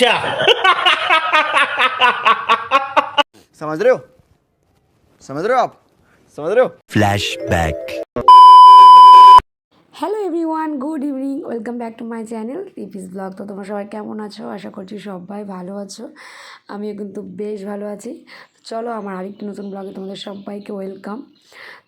अच्छा समझ रहे हो समझ रहे हो आप समझ रहे हो Flashback. Hello everyone good evening welcome back to my channel টিপিস blog তো তোমরা সবাই কেমন আছো আশা করছি সবাই ভালো আছো আমিও কিন্তু বেশ ভালো আছি চলো আমার আরেকটি নতুন ব্লগে তোমাদের সবাইকে ওয়েলকাম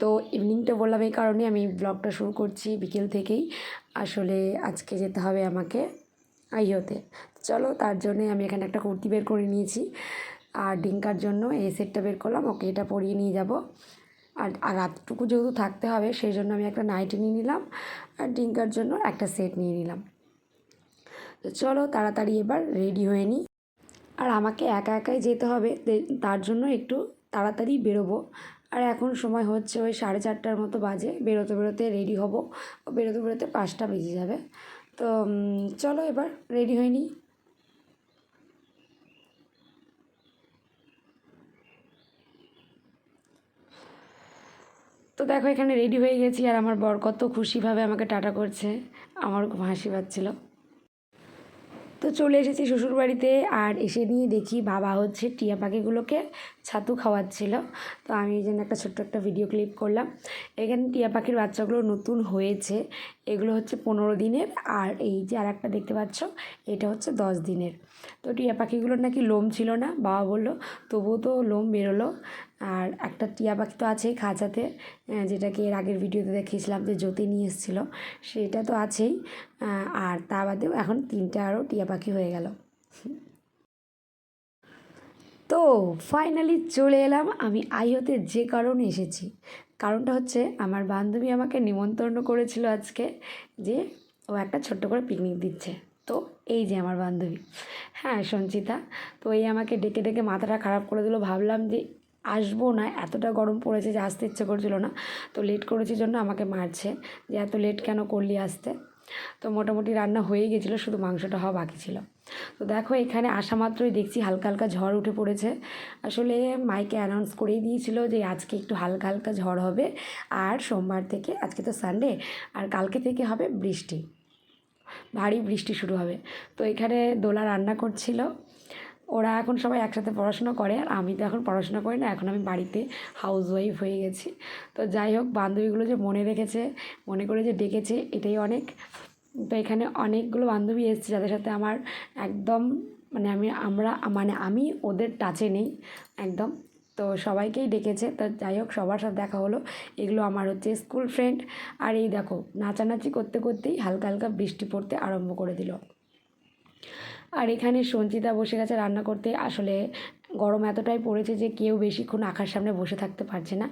তো ইভিনিংটা বললাম এই কারণে আমি ব্লগটা শুরু করছি বিকেল থেকেই আসলে আজকে যেতে হবে আমাকে আইওতে চলো তার জন্যে আমি এখানে একটা কুর্তি বের করে নিয়েছি। আর ডিঙ্কার জন্য এই সেটটা বের করলাম, ওকে এটা পরিয়ে নিয়ে যাব। আর আর রাতটুকু যেহেতু থাকতে হবে, সেই জন্য আমি একটা নাইটি নিয়ে নিলাম, আর ডিঙ্কার জন্য একটা সেট নিয়ে নিলাম। তো চলো তাড়াতাড়ি এবার রেডি হয়ে নিই। আর আমাকে একা একাই যেতে হবে তার জন্য একটু তাড়াতাড়ি বেরোবো। আর এখন সময় হচ্ছে ওই সাড়ে চারটার মতো বাজে, বেরোতে বেরোতে রেডি হব। বেরোতে বেরোতে পাঁচটা বেজে যাবে। তো চলো এবার রেডি হয়ে নিই। তো দেখো, এখানে রেডি হয়ে গেছি আর আমার বর কত খুশিভাবে আমাকে টাটা করছে। আমার খুব হাসি পাচ্ছিল। তো চলে এসেছি শ্বশুরবাড়িতে আর এসে নিয়ে দেখি বাবা হচ্ছে টিয়া পাখিগুলোকে ছাতু খাওয়াচ্ছিল। তো আমি এই জন্য একটা ছোট্ট একটা ভিডিও ক্লিপ করলাম। এখানে টিয়া পাখির বাচ্চাগুলো নতুন হয়েছে। এগুলো হচ্ছে পনেরো দিনের আর এই যে আর একটা দেখতে পাচ্ছ, এটা হচ্ছে দশ দিনের। তো টিয়া পাখিগুলোর নাকি লোম ছিল না, বাবা বলল, তবুও তো লোম বেরোলো। আর একটা টিয়া পাখি তো আছেই খাঁচাতে যেটাকে এর আগের ভিডিওতে দেখিয়েছিলাম যে জ্যোতি নিয়ে এসেছিল, সেটা তো আছেই আর তা বাদেও এখন তিনটে আরও টিয়া পাখি হয়ে গেল। তো ফাইনালি চলে এলাম আমি আইওতে যে কারণে এসেছি। কারণটা হচ্ছে আমার বান্ধবী আমাকে নিমন্ত্রণ করেছিল আজকে যে ও একটা ছোট্ট করে পিকনিক দিচ্ছে। তো এই যে আমার বান্ধবী। হ্যাঁ সঞ্চিতা, তো এই আমাকে ডেকে ডেকে মাথাটা খারাপ করে দিল। ভাবলাম যে আসব না, এতটা গরম পড়েছে যে আসতে ইচ্ছে করছিল না। তো লেট করেছে জন্য আমাকে মারছে। যে এত লেট কেন করলি আসতে? তো মোটামুটি রান্না হয়ে গেছিল, শুধু মাংসটা হওয়া বাকি ছিল। তো দেখো এখানে আসা মাত্রই দেখছি হালকা হালকা ঝড় উঠে পড়েছে। আসলে মাইকে অ্যানাউন্স করেই দিয়েছিল যে আজকে একটু হালকা হালকা ঝড় হবে, আর সোমবার থেকে, আজকে তো সানডে আর কালকে থেকে হবে বৃষ্টি। ভারী বৃষ্টি শুরু হবে। তো এখানে দোলা রান্না করছিল। ওরা এখন সবাই একসাথে পড়াশোনা করে, আর আমি তো এখন পড়াশোনা করি না, এখন আমি বাড়িতে হাউস ওয়াইফ হয়ে গেছি। তো যাই হোক, বান্ধবীগুলো যে মনে রেখেছে, মনে করে যে ডেকেছে, এটাই অনেক। তো এখানে অনেকগুলো বান্ধবী এসেছে যাদের সাথে আমার একদম মানে আমি, আমরা মানে আমি ওদের টাচে নেই, একদম। তো সবাইকেই ডেকেছে, তো যাই হোক, সবার সাথে দেখা হলো। এগুলো আমার হচ্ছে স্কুল ফ্রেন্ড আর এই দেখো, নাচানাচি করতে করতেই হালকা হালকা বৃষ্টি পড়তে আরম্ভ করে দিল। আর এখানে সঞ্চিতা বসে গেছে রান্না করতে। আসলে গরম এতটাই পড়েছে যে কেউ বেশিক্ষণ আখার সামনে বসে থাকতে পারছে না।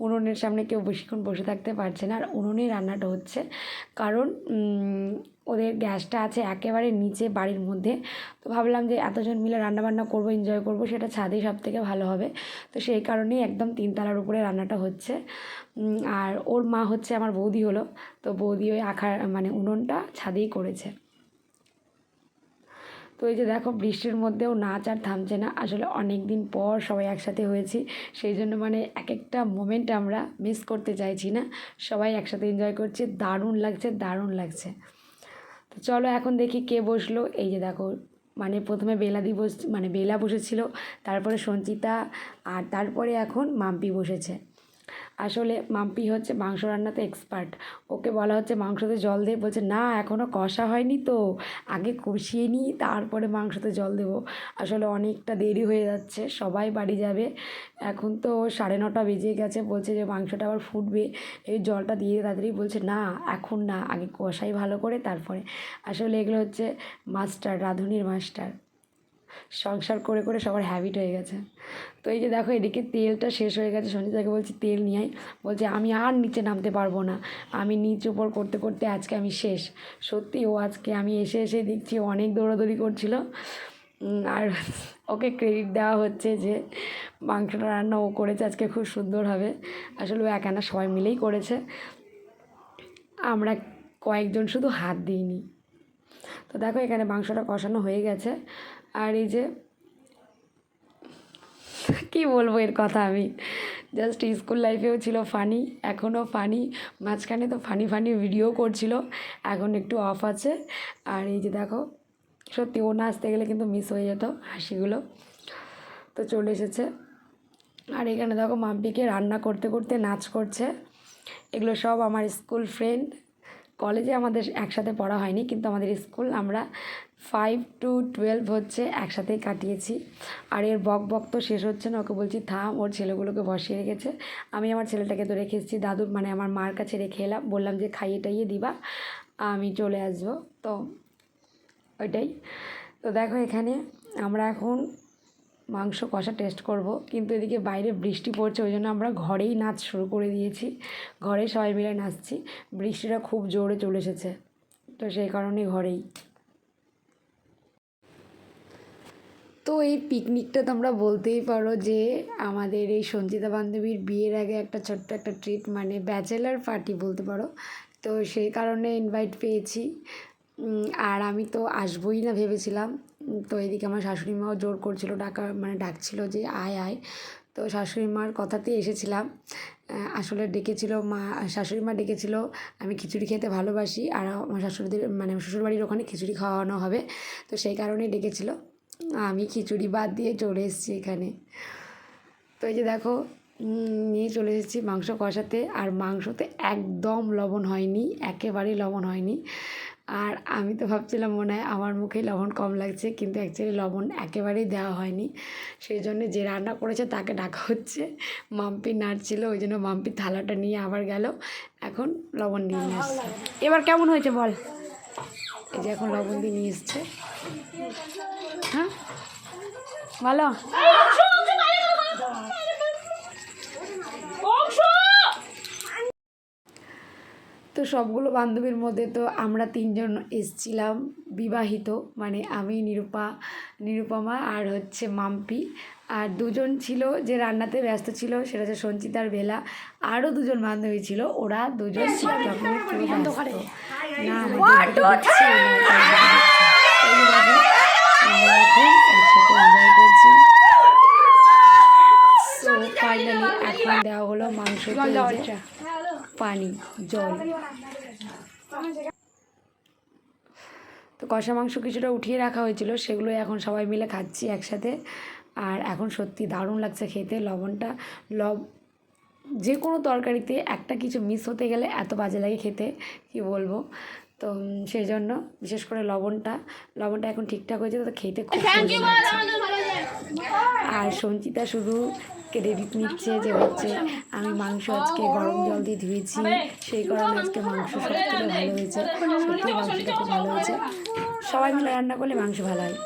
উনুনের সামনে কেউ বেশিক্ষণ বসে থাকতে পারছে না। আর উনুনে রান্নাটা হচ্ছে। কারণ ওদের গ্যাসটা আছে একেবারে নিচে বাড়ির মধ্যে। তো ভাবলাম যে এতজন মিলে রান্নাবান্না করব এনজয় করব, সেটা ছাদেই সব থেকে ভালো হবে। তো সেই কারণেই একদম তিনতলার উপরে রান্নাটা হচ্ছে। আর ওর মা হচ্ছে আমার বৌদি হলো। তো বৌদি ওই আখার মানে উনুনটা ছাদেই করেছে। তো এই যে দেখো বৃষ্টির মধ্যেও নাচ আর থামছে না। আসলে অনেক দিন পর সবাই একসাথে হয়েছি, সেই জন্য মানে এক একটা মোমেন্ট আমরা মিস করতে চাইছি না। সবাই একসাথে এনজয় করছি, দারুণ লাগছে দারুণ লাগছে। তো চলো এখন দেখি কে বসল। এই যে দেখো মানে প্রথমে বেলাদি বস মানে বেলা বসেছিল, তারপরে সঞ্চিতা আর তারপরে এখন মাম্পি বসেছে। আসলে মাম্পি হচ্ছে মাংস রান্নাতে এক্সপার্ট ওকে বলা হচ্ছে মাংসতে জল দে, বলছে, না এখনও কষা হয়নি তো। আগে কষিয়ে নিই, তারপরে মাংসতে জল দেবো। আসলে অনেকটা দেরি হয়ে যাচ্ছে, সবাই বাড়ি যাবে। এখন তো সাড়ে নটা বেজে গেছে, বলছে যে মাংসটা আবার ফুটবে। এই জলটা দিয়ে তাড়াতাড়ি বলছে, না, এখন না, আগে কষাই ভালো করে, তারপরে। আসলে এগুলো হচ্ছে মাস্টার, রাঁধুনির মাস্টার। সংসার করে করে সবার হ্যাবিট হয়ে গেছে। তো এই যে দেখো এদিকে তেলটা শেষ হয়ে গেছে, সঞ্জিতাকে বলছি, তেল নিয়ে আয়। বলছে, আমি আর নিচে নামতে পারব না। আমি নিচ উপর করতে করতে আজকে আমি শেষ। সত্যি ও আজকে আমি এসে এসে দেখছি অনেক দৌড়াদৌড়ি করছিল। আর ওকে ক্রেডিট দেওয়া হচ্ছে যে মাংসটা রান্না ও করেছে, আজকে খুব সুন্দর হবে। আসলে ও একা সবাই মিলেই করেছে। আমরা কয়েকজন শুধু হাত দিইনি। তো দেখো এখানে মাংসটা কষানো হয়ে গেছে। আর এই যে, কি বলব এর কথা আমি? জাস্ট স্কুল লাইফেও ছিল ফানি এখনও ফানি মাঝখানে তো ফানি ফানি ভিডিও করছিল, এখন একটু অফ আছে। আর এই যে দেখো, সত্যি ও নাচতে গেলে কিন্তু মিস হয়ে যেত হাসিগুলো। তো চলে এসেছে। আর এখানে দেখো মাম্পিকে রান্না করতে করতে নাচ করছে। এগুলো সব আমার স্কুল ফ্রেন্ড কলেজে আমাদের একসাথে পড়া হয়নি, কিন্তু আমাদের স্কুল আমরা ফাইভ টু টুয়েলভ হচ্ছে একসাথেই কাটিয়েছি। আর এর বক বক তো শেষ হচ্ছে না, ওকে বলছি থাম, ওর ছেলেগুলোকে বসিয়ে রেখেছে। আমি আমার ছেলেটাকে তো রেখে এসেছি দাদুর মানে আমার মার কাছে রেখে এলাম, বললাম যে খাইয়ে টাইয়ে দিবা, আমি চলে আসব। তো ওইটাই। তো দেখো এখানে আমরা এখন মাংস কষা টেস্ট করব। কিন্তু এদিকে বাইরে বৃষ্টি পড়ছে, ওই জন্য আমরা ঘরেই নাচ শুরু করে দিয়েছি। ঘরে সবাই মিলে নাচছি। বৃষ্টিটা খুব জোরে চলে এসেছে, তো সেই কারণে ঘরেই। তো এই পিকনিকটা তোমরা বলতেই পারো যে, আমাদের এই সঞ্চিতা বান্ধবীর বিয়ের আগে একটা ছোট্ট একটা ট্রিট মানে ব্যাচেলার পার্টি বলতে পারো। তো সেই কারণে ইনভাইট পেয়েছি। আর আমি তো আসবোই না ভেবেছিলাম। তো এদিকে আমার শাশুড়ি মাও জোর করছিল, ডাকা মানে ডাকছিল যে আয় আয়। তো শাশুড়ি মার কথাতেই এসেছিলাম। আসলে ডেকেছিল মা শাশুড়ি মা ডেকেছিল, আমি খিচুড়ি খেতে ভালোবাসি আর আমার শাশুড়িদের মানে শ্বশুরবাড়ির ওখানে খিচুড়ি খাওয়ানো হবে। তো সেই কারণেই ডেকেছিল। আমি খিচুড়ি বাদ দিয়ে চলে এসেছি এখানে। তো এই যে দেখো নিয়ে চলে এসেছি মাংস কষাতে। আর মাংসতে একদম লবণ হয়নি, একেবারেই লবণ হয়নি। আর আমি তো ভাবছিলাম মনে হয় আমার মুখেই লবণ কম লাগছে কিন্তু অ্যাকচুয়ালি লবণ একেবারেই দেওয়া হয়নি। সেই জন্য যে রান্না করেছে তাকে ডাকা হচ্ছে। মাম্পি নাড়ছিল ওই জন্য মাম্পি থালাটা নিয়ে আবার গেল। এখন লবণ নিয়ে নিয়ে আসছে। এবার কেমন হয়েছে বল? এই যে এখন লবণ দিয়ে নিয়ে এসছে। হ্যাঁ? ভালো? তো সবগুলো বান্ধবীর মধ্যে তো আমরা তিনজন এসছিলাম বিবাহিত মানে আমি নিরূপা নিরুপমা আর হচ্ছে মাম্পি। আর দুজন ছিল যে রান্নাতে ব্যস্ত ছিল সেটা হচ্ছে সঞ্চিতার বেলা। আরও দুজন বান্ধবী ছিল ওরা দুজন এনজয় করছি। ফাইনালি এখন দেওয়া হলো মাংস পানি, জল। তো কষা মাংস কিছুটা উঠিয়ে রাখা হয়েছিল, সেগুলো এখন সবাই মিলে খাচ্ছি একসাথে। আর এখন সত্যি দারুণ লাগছে খেতে, লবণটা, লব, যে কোনো তরকারিতে একটা কিছু মিস হতে গেলে এত বাজে লাগে খেতে, কি বলব? তো সেই জন্য বিশেষ করে লবণটা লবণটা এখন ঠিকঠাক হয়েছে, তো খেতে খুব। আর সঞ্চিতা শুধু ক্রেডিট নিচ্ছে যে হচ্ছে আমি মাংস আজকে গরম জল দিয়ে ধুয়েছি সেই কারণে আজকে মাংস সব থেকে ভালো হয়েছে সত্যি মাংসটা খুব ভালো হয়েছে সবাই মিলে রান্না করলে মাংস ভালো হয়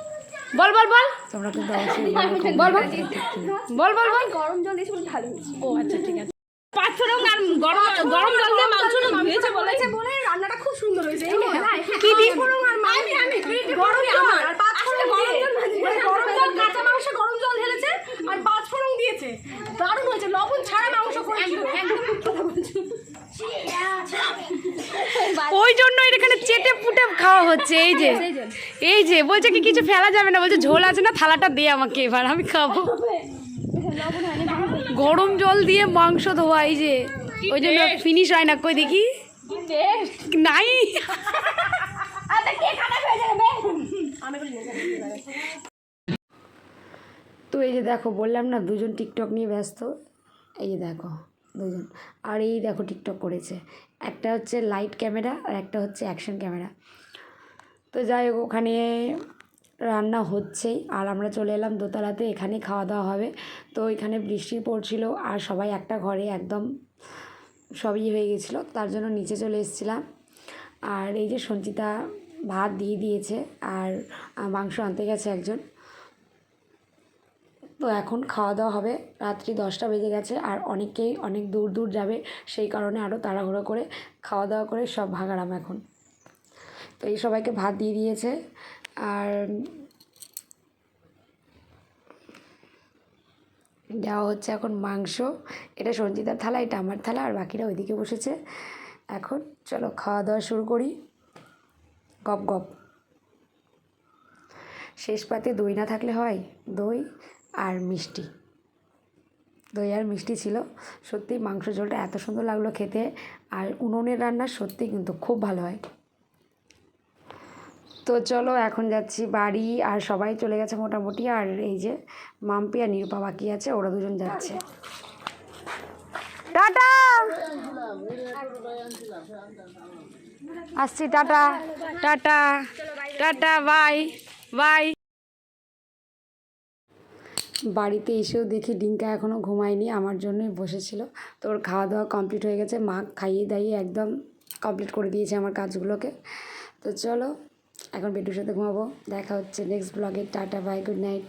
বল বল বল তোমরা কিন্তু অবশ্যই বল বল বল বল বল গরম জল দিয়েছি ভালো হয়েছে ও আচ্ছা ঠিক আছে পাঁচ ফোড়ন আর গরম গরম জল দিয়ে মাংসটা ধুয়েছে বলেছে বলে রান্নাটা খুব সুন্দর হয়েছে কি দি? পাঁচ ফোড়ন আর মাংস গরম জল আর পাঁচ ফোড়ন দিয়ে মানে গরম জল কাঁচা মাংসে গরম জল ঢেলেছে আর পাঁচ ফোড়ন দিয়েছে দারুণ হয়েছে লবণ ছাড়া মাংস করেছিল ওই জন্য এখানে চেটে পুটে খাওয়া হচ্ছে এই যে এই যে বলছে কি কিছু ফেলা যাবে না বলছে ঝোল আছে না থালাটা দে আমাকে এবার আমি খাব গরম জল দিয়ে মাংস ধোয়া এই যে ওই জন্য ফিনিশ হয় না কই দেখি নাই তো এই যে দেখো বললাম না দুজন টিকটক নিয়ে ব্যস্ত এই যে দেখো দুজন। আর এই দেখো টিকটক করেছে। একটা হচ্ছে লাইট ক্যামেরা আর একটা হচ্ছে অ্যাকশন ক্যামেরা তো যাই হোক, ওখানে রান্না হচ্ছেই। আর আমরা চলে এলাম দোতলাতে, এখানেই খাওয়া দাওয়া হবে। তো এখানে বৃষ্টি পড়ছিল আর সবাই একটা ঘরে একদম সবই হয়ে গেছিল। তার জন্য নিচে চলে এসেছিলাম। আর এই যে সঞ্চিতা ভাত দিয়ে দিয়েছে আর মাংস আনতে গেছে একজন। তো এখন খাওয়া দাওয়া হবে। রাত্রি দশটা বেজে গেছে আর অনেকেই অনেক দূর দূর যাবে, সেই কারণে আরও তাড়াহুড়ো করে খাওয়া দাওয়া করে সব ভাগারাম এখন। তো এই সবাইকে ভাত দিয়ে দিয়েছে আর দেওয়া হচ্ছে এখন মাংস। এটা সঞ্জিতার থালা, এটা আমার থালা আর বাকিরা ওইদিকে বসেছে। এখন চলো খাওয়া দাওয়া শুরু করি। গপ গপ। শেষ পাতে দই না থাকলে হয়? দই আর মিষ্টি। দই আর মিষ্টি ছিল। সত্যি মাংস ঝোলটা এত সুন্দর লাগল খেতে। আর উনুনের রান্না সত্যি কিন্তু খুব ভালো হয়। তো চলো এখন যাচ্ছি বাড়ি। আর সবাই চলে গেছে মোটামুটি। আর এই যে মাম্পি আর নিরূপা বাকি আছে, ওরা দুজন যাচ্ছে। টাটা! আসছি, tata. Tata. Tata, bye. Bye. বাড়িতে এসেও দেখি ডিঙ্কা এখনও ঘুমায়নি, আমার জন্যই বসেছিল। তো ওর খাওয়া দাওয়া কমপ্লিট হয়ে গেছে, মা খাইয়ে দাইয়ে একদম কমপ্লিট করে দিয়েছে আমার কাজগুলোকে। তো চলো, এখন বেটুর সাথে ঘুমাবো, দেখা হচ্ছে নেক্সট ব্লগে টাটা বাই গুড নাইট